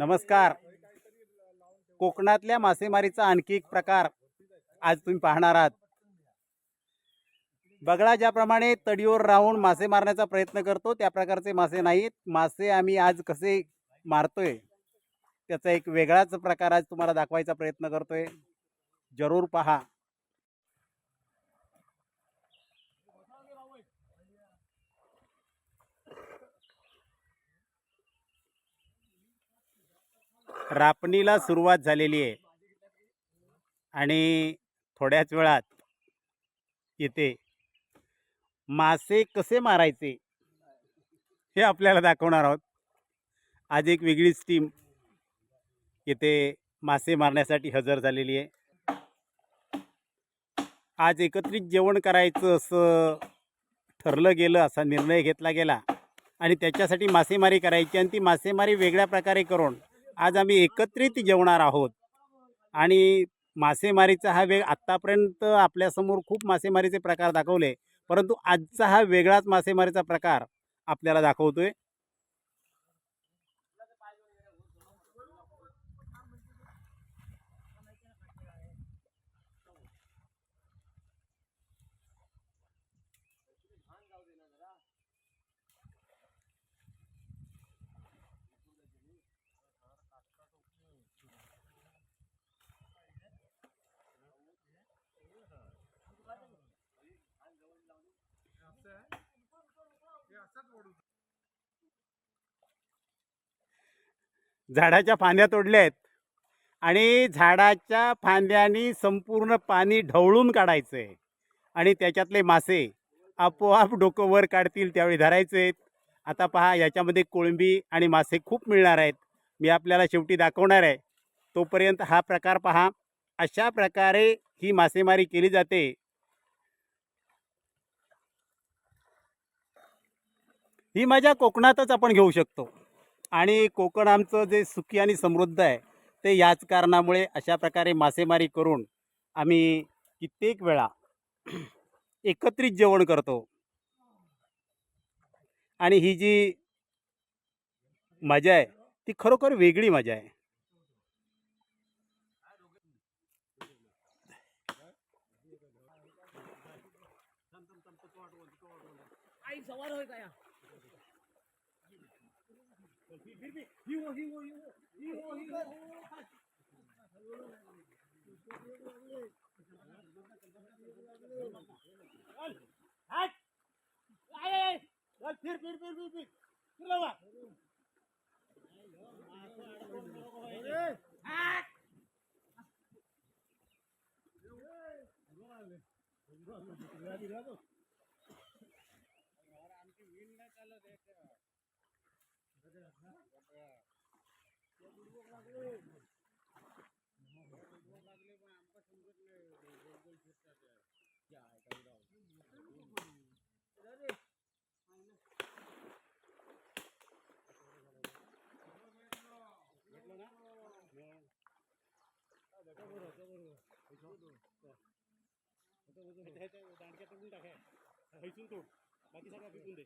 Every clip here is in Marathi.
नमस्कार. कोकणातल्या मासेमारीचा आणखी एक प्रकार आज तुम्ही पाहणार आहात. बगळा ज्याप्रमाणे तडीवर राहून मासे मारण्याचा प्रयत्न करतो त्या प्रकारचे मासे नाहीत. मासे आम्ही आज कसे मारतोय त्याचा एक वेगळाच प्रकार आज तुम्हाला दाखवायचा प्रयत्न करतोय. जरूर पहा. रापणीला सुरुवात झालेली आहे. आणि थोड्याच वेळात येते. मासे कसे मारायचे हे आपल्याला दाखवणार आहोत. आज एक वेगळीच टीम येथे मासे मारण्यासाठी हजर झालेली आहे. आज एकत्रित जेवण करायचं असं ठरलं गेलं असा निर्णय घेतला गेला. आणि त्याच्यासाठी मासेमारी करायची आणि ती मासेमारी वेगळ्या प्रकारे करून आज आम्ही एकत्रित जेवणार आहोत. आणि मासेमारीचा हा वेग आत्तापर्यंत आपल्यासमोर खूप मासेमारीचे प्रकार दाखवले. परंतु आजचा हा वेगळाच मासेमारीचा प्रकार आपल्याला दाखवतोय. झाडाच्या फांद्या तोडल्या आहेत. आणि झाडाच्या फांद्यानी संपूर्ण पाणी ढवळून काढायचं आहे आणि त्याच्यातले मासे आपोआप डोकं वर काढतील त्यावेळी धरायचे. आहेत आता पहा याच्यामध्ये कोळंबी आणि मासे खूप मिळणार आहेत. मी आपल्याला शेवटी दाखवणार आहे. तोपर्यंत हा प्रकार पहा. अशा प्रकारे ही मासेमारी केली जाते. ही मजा कोकणातच आपण घेऊ शकतो. आणि कोकण आमचं जे सुखी आणि समृद्ध आहे ते याच कारणामुळे अशा प्रकारे मासेमारी करून आम्ही कित्येक वेळा एकत्रित जेवण करतो. आणि ही जी मजा आहे ती खरोखर वेगळी मजा आहे. फिर फिर फिर फिर फिर लगा Gracias. बाकी सगळं पिकून दे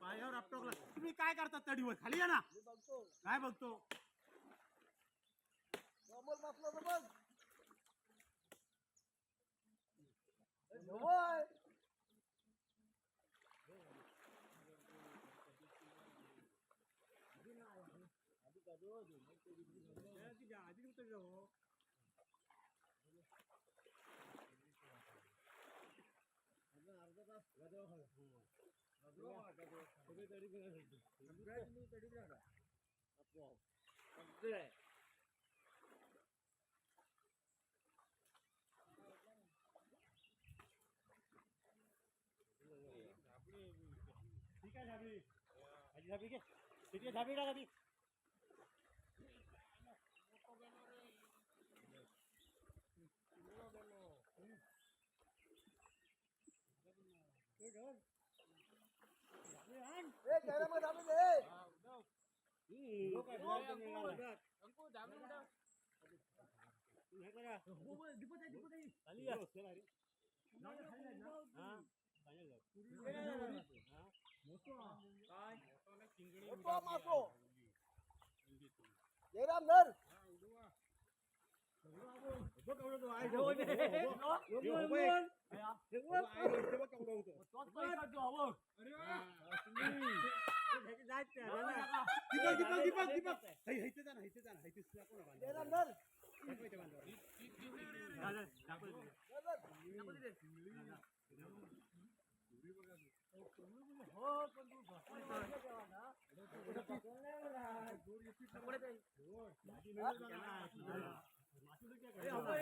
पायावर आपटोकला तुम्ही काय करता तडीवर? खाली या ना. काय बघतो? ठीक आहे ઝાપી आजी झाबी घे तिथे झाबी टाका ती वरतून खाली घोसाळा बडी थांबा वरतून खाली या जमिनीवर ना घेऊन जा बडी तिकडनं उलटो आणि खाली हा. वरवड वरवड जमिनीवर वड जमिनीवर ना घेऊन जा आणि येताना उलटो तिकडनं घेऊन ये खाली सगळ्या डबल दोन तीन वेळा हो नाही तो ब- करता येईल वर गेला कोरा पाण्या सगळ्या हो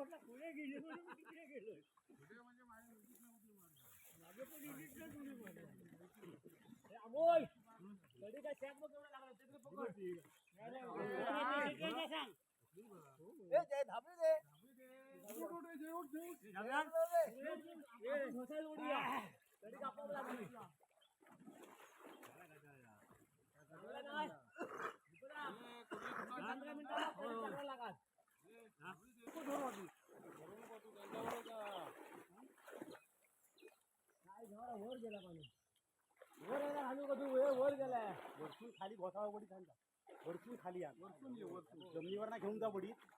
आता सगळे वरती गेली असती वरती गेली ना ती जाऊन गेला ती मला अडवता येतो अरे ये, ये, जाऊ दे ना, वाजले जाऊन जाऊ, जाऊ. घेऊ दे अडीचली आपली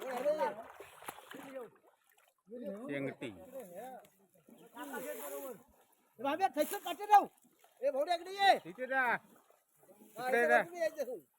होय, ती नाव तुझी. तिकडे आला, तिकडे गेलो ना. होय, जाणार ना, तो पैसे देईल काय? होय, पण भेटाल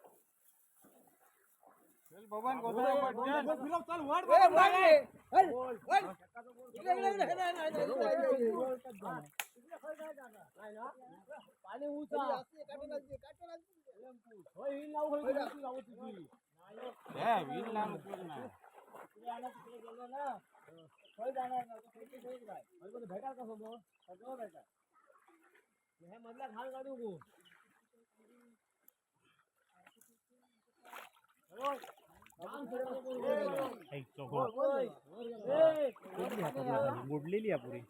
का समोर? सगळं भेटाल. हे मधला घाल काढू नको. होय. आपण फिरायला नको. होय, होय. ए, मोडलेली आहे पुरी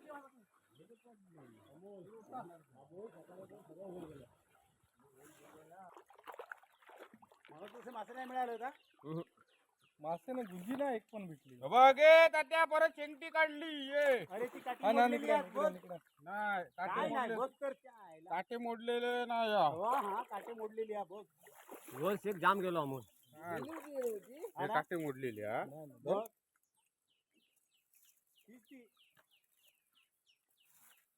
मासे नाही मिळाले का मासे ना गुंजी ना एक पण भेटली बघे तात्या परत शेंगटी काढली ये अरे ती काठी ना मोडलेली निकडा आहे, बघ. निकडा नाही काय काटे नाही मोडले तर. काटे मोडलेले नाही या. हा हा काटे मोडलेली आहे बघ वर शेक जाम गेलो अमोल काटे मोडलेले हा बघ तीच ती.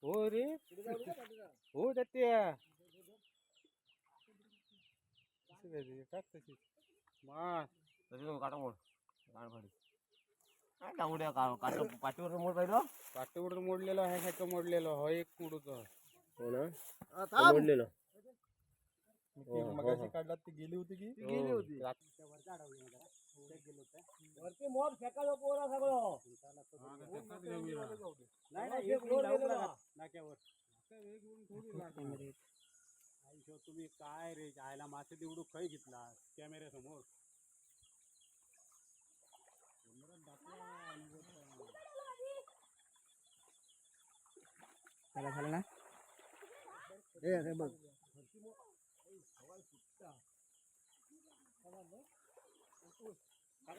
हो रे पुढे जाऊ दे, काटे जाऊ. हो तात्या कसं काय ते? टाक तशी. मास काटा मोड काय डांगड्या का काटा पाठीवर मोड पाहिलं काटेवर मोडलेलं आहे ह्याचं मोडलेलं हो एक कुडूच हो ना हा, थांब. मोडलेलं ती मगाशी काढलात ती गेली होती की? ती गेली होती. त्या वरच्या अडवली जरा. उद्या गेलो होतो. वरती मोड फेकायला पोरा सगळं नाही नाही एक एक वर लावून गेलेला. लागा नाक्यावर. आयुष्य तुम्ही काय रे? जायला मासे देवडू खय घेतला. कॅमेऱ्या समोर. हे, हे बघ.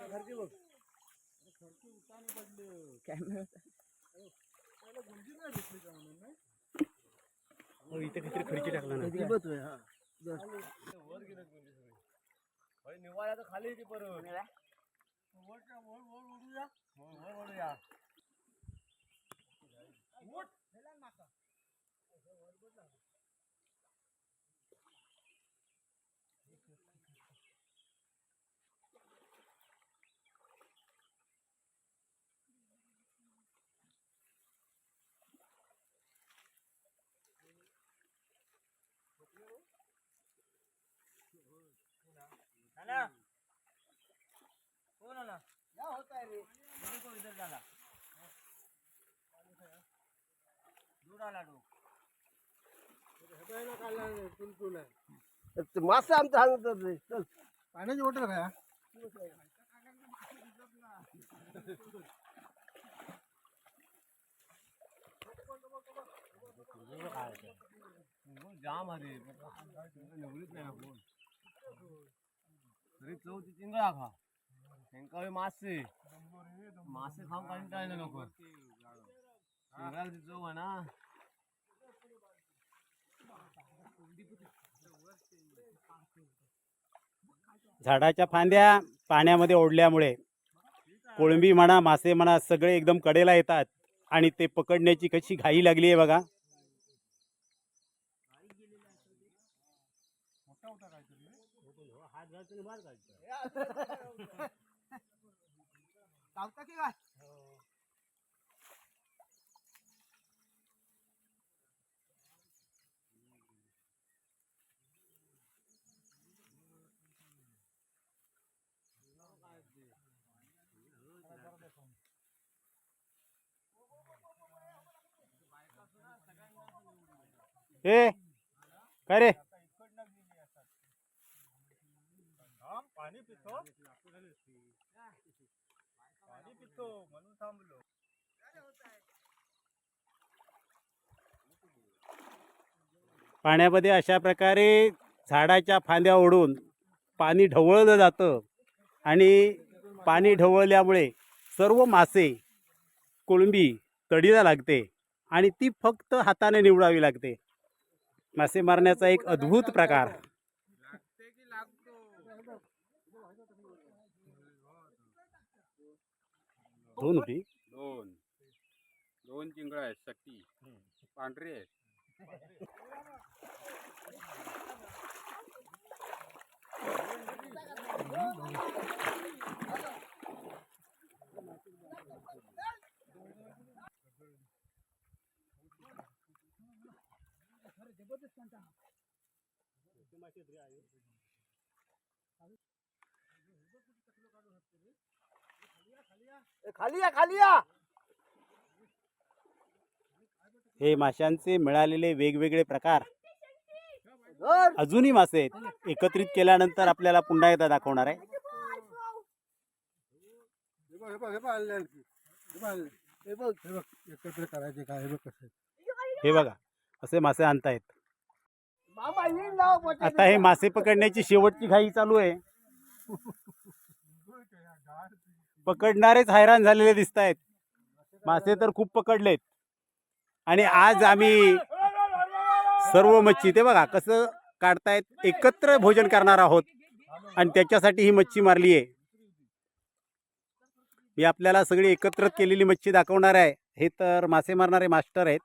घरची बघ कॅमेरा गुंजी नाही भेटली का म्हणून नाही इथे काहीतरी खडकी टाकला ना निवाळ्या तर खाली येते परत वर का, वर वर ओढूया नाना हो नाना क्या होता है रे. मेरे को इधर डाला दूर आला तो मासे आमचं सांगतात रे चल. पाण्याची बॉटल काय जाम अरे निवडीत नाही ना कोण. तरी चौथी चिंगळा खा. त्यांका मासे मासे खाऊन लोक ना झाडाच्या फांद्या पाण्यामध्ये ओढल्यामुळे कोळंबी म्हणा मासे म्हणा सगळे एकदम कडेला येतात आणि ते पकडण्याची कशी घाई लागली आहे बघा. चावता की काय ए काय रे पाणी पितो पाणी म्हणून थांबलो. पाण्यामध्ये अशा प्रकारे झाडाच्या फांद्या ओढून पाणी ढवळलं जातं आणि पाणी ढवळल्यामुळे सर्व मासे कोळंबी तडीला लागते आणि ती फक्त हाताने निवडावी लागते. मासे मारण्याचा एक अद्भुत प्रकार. दोन होती. दोन. दोन चिंगळ आहेत सट्टी. पांढरी आहेत ए, खाली या खाली या. हे माशांचे मिळालेले वेगवेगळे प्रकार. अजूनही मासे आहेत. एकत्रित केल्यानंतर आपल्याला पुन्हा एकदा दाखवणार आहे. हे बघ हे हे हे हे हे एकत्र करायचे काय हे हे असे मासे आणतायत. आता हे मासे पकडण्याची शेवटची घाई चालू आहे. पकडणारेच हैराण झालेले दिसत आहेत मासे तर खूप पकडलेत. आणि आज आम्ही सर्व मच्छी ते बघा कसं काढतायत. एकत्र भोजन करणार आहोत. आणि त्याच्यासाठी ही मच्छी मारली आहे. मी आपल्याला सगळी एकत्र केलेली मच्छी दाखवणार आहे. हे तर मासे मारणारे मास्टर आहेत.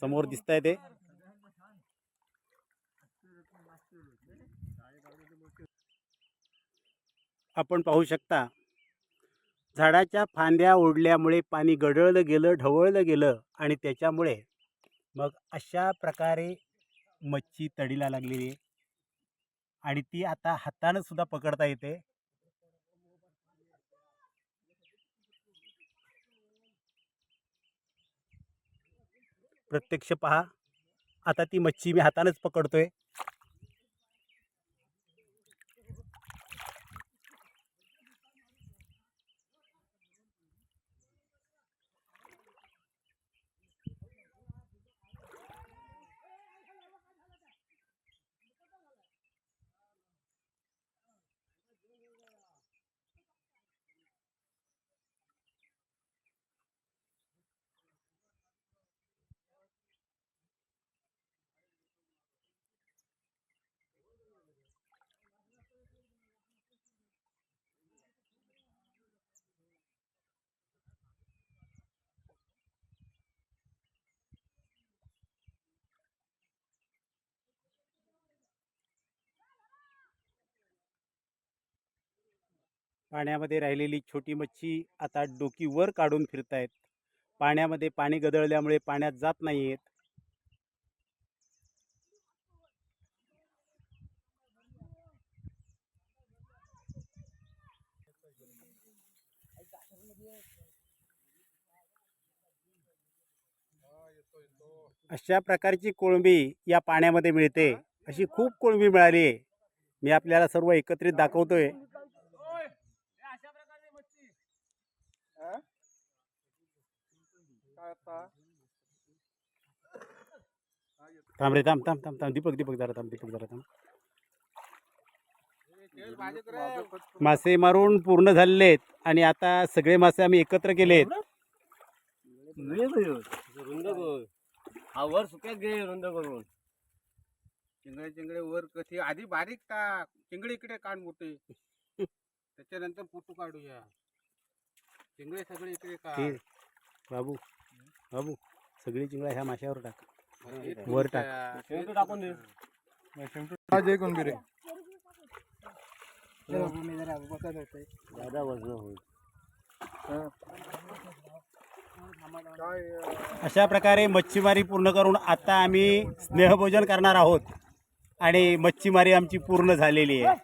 समोर दिसत आहे ते आपण पाहू शकता. झाडाच्या फांद्या ओढल्यामुळे पाणी गडळलं गेलं ढवळलं गेलं आणि त्याच्यामुळे मग अशा प्रकारे मच्छी तडीला लागलेली आहे. आणि ती आता हातानं सुद्धा पकडता येते. प्रत्यक्ष पहा. आता ती मच्छी मी हातानंच पकडतोय. पाण्यामध्ये राहिलेली छोटी मच्छी आता डोकी वर काढून फिरतायत. पाण्यामध्ये पाणी गदळल्यामुळे पाण्यात जात नाही आहेत अशा प्रकारची कोळंबी या पाण्यामध्ये मिळते. अशी खूप कोळंबी मिळाली आहे मी आपल्याला सर्व एकत्रित दाखवतोय काय आता थांब रे थांब थांब थांब थांब. दीपक दीपक जरा थांब दीपक जरा थांब. मासे मारून पूर्ण झालेले आहेत आणि आता सगळे मासे आम्ही एकत्र केले आहेत हा वर सुक्यात घे रुंद करून. चिंगडे चिंगडे वर कशी आधी बारीक टाक चिंगडे इकडे काढ मोठे. त्याच्यानंतर फोटो काढूया. चिंगडे सगळे इकडे काढ. बाबू बाबू सगळी चिंगळा ह्या माशावर टाक. वर टाक. तुमच्या- शेवटी टाकून दे. आज एक कोण रे दादा वजन होईल. काय अशा प्रकारे मच्छीमारी पूर्ण करून आता आम्ही स्नेहभोजन करणार आहोत. आणि मच्छीमारी आमची पूर्ण झालेली आहे.